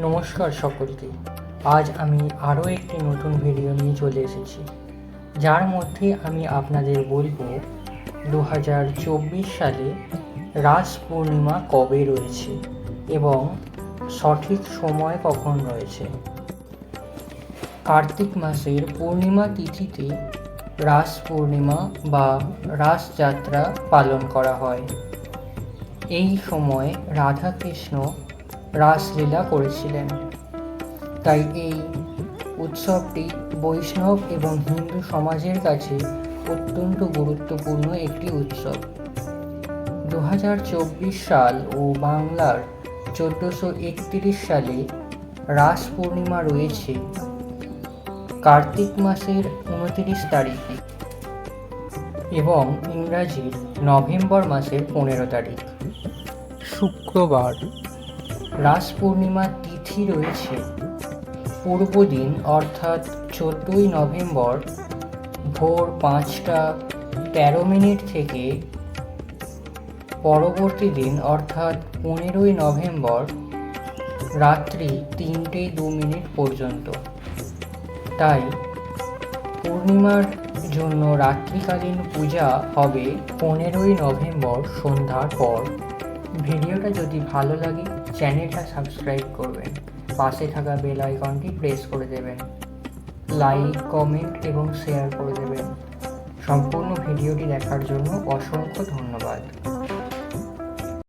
নমস্কার সকলকে। আজ আমি আরও একটি নতুন ভিডিও নিয়ে চলে এসেছি। যার মধ্যে আমি আপনাদের বলব দু হাজার চব্বিশ সালে রাস পূর্ণিমা কবে রয়েছে এবং সঠিক সময় কখন রয়েছে? কার্তিক মাসের পূর্ণিমা তিথিতে রাস পূর্ণিমা বা রাস যাত্রা পালন করা হয়। এই সময় রাধাকৃষ্ণ রাসলীলা করেছিলেন। তাই এই উৎসবটি বৈষ্ণব এবং হিন্দু সমাজের কাছে অত্যন্ত গুরুত্বপূর্ণ একটি উৎসব। দু হাজার চব্বিশ সাল ও বাংলার চোদ্দোশো একত্রিশ সালে রাস পূর্ণিমা রয়েছে, কার্তিক মাসের উনত্রিশ তারিখে এবং ইংরাজির নভেম্বর মাসের পনেরো তারিখ। শুক্রবার রাস পূর্ণিমার তিথি রয়েছে। পূর্বদিন অর্থাৎ চোদ্দই নভেম্বর, ভোর পাঁচটা তেরো মিনিট থেকে পরবর্তী দিন, অর্থাৎ পনেরোই নভেম্বর, রাত্রি তিনটে দু মিনিট পর্যন্ত। তাই পূর্ণিমার জন্য রাত্রিকালীন পূজা হবে পনেরোই নভেম্বর সন্ধ্যার পর। ভিডিওটা যদি ভালো লাগে চ্যানেলটা সাবস্ক্রাইব করবেন। পাশে থাকা বেল আইকনটি প্রেস করে দেবেন। লাইক, কমেন্ট এবং শেয়ার করে দেবেন। সম্পূর্ণ ভিডিওটি দেখার জন্য অসংখ্য ধন্যবাদ।